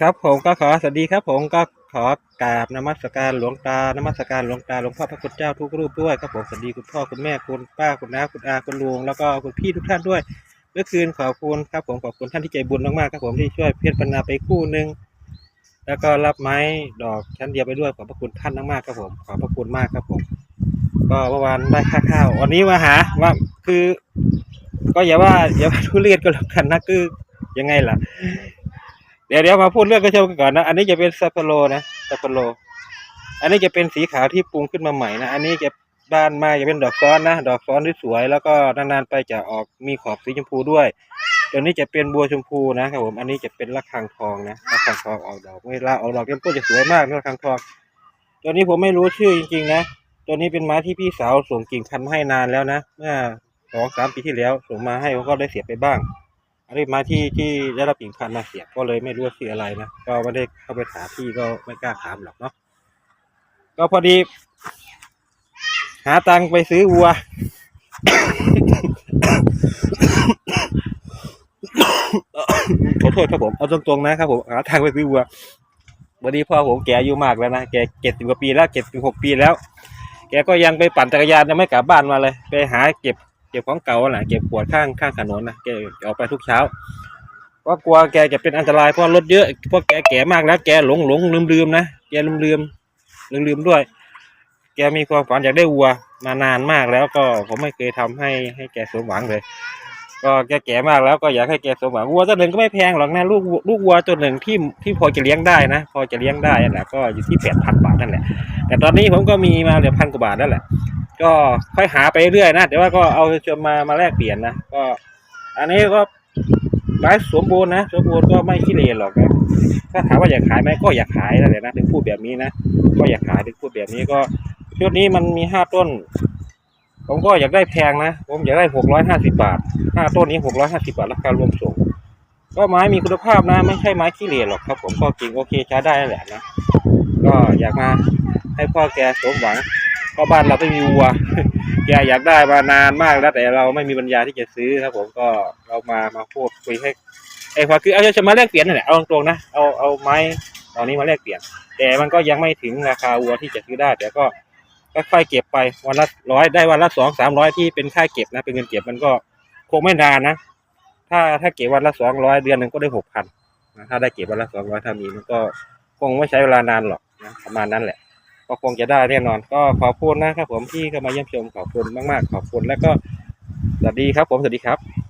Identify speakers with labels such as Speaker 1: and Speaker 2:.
Speaker 1: ครับผมก็ขอสวัสดีครับผมก็ขอกราบนมัสการหลวงตานมัสการหลวงตาหลวงพ่อพระคุณเจ้าทุกรูปด้วยครับผมสวัสดีคุณพ่อคุณแม่คุณป้าคุณน้าคุณอาคุณลุงแล้วก็คุณพี่ทุกท่านด้วยเมื่อคืนขอบคุณครับผมขอบคุณท่านที่ใจบุญมากๆครับผมที่ช่วยเพชรบรรณาไปคู่หนึ่งแล้วก็รับไม้ดอกชั้นเดียวไปด้วยขอบพระคุณท่านมากๆครับผมขอบพระคุณมากครับผม ก็เมื่อวานได้ค่าข้าววันนี้มาหาว่าคือ ก็อย่าว่าอย่าว่าทุเรียนก็แล้วกันนะคือยังไงล่ะ เดี๋ยวเดี๋ยวมาพูดเรื่องกระเช้ากันก่อนนะ อันนี้จะเป็นซัปโปโรนะซัปโปโร อันนี้จะเป็นสีขาวที่ปรุงขึ้นมาใหม่นะ อันนี้จะบ้านม้จะเป็นดอกซ้อนนะ ดอกซ้อนที่สวย แล้วก็นานๆไปจะออกมีขอบสีชมพูด้วย ตัวนี้จะเป็นบัวชมพูนะครับผม อันนี้จะเป็นระฆังทองนะระฆังทองออกดอกเวลาออกดอกเต็มต้นจะสวยมากนะระฆังทอง ตัวนี้ผมไม่รู้ชื่อจริงๆนะ ตัวนี้เป็นไม้ที่พี่สาวส่งกิ่งพันธุ์มาให้นานแล้วนะ เมื่อสองสามปีที่แล้วส่งมาให้ผมก็ได้เสียบไปบ้าง อันนี้ไม้ที่ที่ได้รับกิ่งพันธุ์มาเสียก็เลยไม่รู้ว่าชื่ออะไรนะก็ไม่ได้เข้าไปถามพี่ก็ไม่กล้าถามหรอกเนาะก็พอดี หาตังไปซื้อวัว ขอโทษครับผมเอาตรงๆนะครับผมหาทางไปซื้อวัววันนี้พ่อผมแกอายุมากแล้วนะแกเจ็ดสิบกว่าปีแล้วเจ็ดสิบหกปีแล้ว แกก็ยังไปปั่นจักรยานยังไม่กลับบ้านมาเลย ไปหาเก็บ ก็บของเก่าแหละเก็บขวดข้างข้างถนนนะแกออกไปทุกเช้าเพราะกลัวแกจะเป็นอันตรายเพราะรถเยอะเพราะแกแก่มากแล้วแกหลงหลงลืมลืมๆนะแกลืมลืมลืมลืมด้วย แกมีความฝันอยากได้วัวมานานมากแล้วก็ผมไม่เคยทำให้ให้แกสมหวังเลย ก็แกแก่มากแล้วก็อยากให้แกสมหวังวัวตัวหนึ่งก็ไม่แพงหรอกนะลูกลูกวัวตัวหนึ่งที่ที่พอจะเลี้ยงได้นะ พอจะเลี้ยงได้นั่นแหละก็อยู่ที่แปดพันบาทนั่นแหละแต่ตอนนี้ผมก็มีมาเหลือพันกว่าบาทนั่นแหละ ก็ค่อยหาไปเรื่อยนะแต่ว่าก็เอาจะมามาแลกเปลี่ยนนะก็ อันนี้ก็ไม้สมบูรณ์นะสมบูรณ์ก็ไม่ขี้เลนหรอกนะถ้าถามว่าอยากขายไหมก็อยากขายนั่นแหละนะถึงพูดแบบนี้นะก็อยากขายถึงพูดแบบนี้ก็ชุดนี้มันมีห้าต้น ผมก็อยากได้แพงนะผมอยากได้หกร้อยห้าสิบาทห้าต้นนี้หกร้อยห้าสิบาทราคารวมส่งก็ไม้มีคุณภาพนะ ไม่ใช่ไม้ขี้เหร่หรอกครับ ผมก็กิ่งโอเคใช้ได้นั่นแหละนะก็อยากมาให้พ่อแกสมหวัง เพราะบ้านเราไม่มีวัวแกอยากได้มานานมากแล้วแต่เราไม่มีปัญญาที่จะซื้อครับ ผมก็เรามามาพูดคุยให้ไอ้พอคือเอาจะมาแลกเปลี่ยนนั่นแหละเอาตรงๆนะเอาเอาไม้ตอนนี้มาแลกเปลี่ยน แต่มันก็ยังไม่ถึงราคาวัวที่จะซื้อได้แต่ก็ค่อยๆเก็บไปวันละร้อยได้วันละสองสามร้อยที่เป็นค่าเก็บนะเป็นเงินเก็บมันก็คงไม่นานนะถ้าถ้าเก็บวันละสองร้อยเดือนหนึ่งก็ได้หกพันถ้าได้เก็บวันละสองร้อยถ้ามีมันก็คงไม่ใช้เวลานานหรอกนะประมาณนั้นแหละ ก็คงจะได้แน่นอน ก็ขอบคุณนะครับผมที่เข้ามาเยี่ยมชมขอบคุณมากๆ ขอบคุณแล้วก็สวัสดีครับผมสวัสดีครับ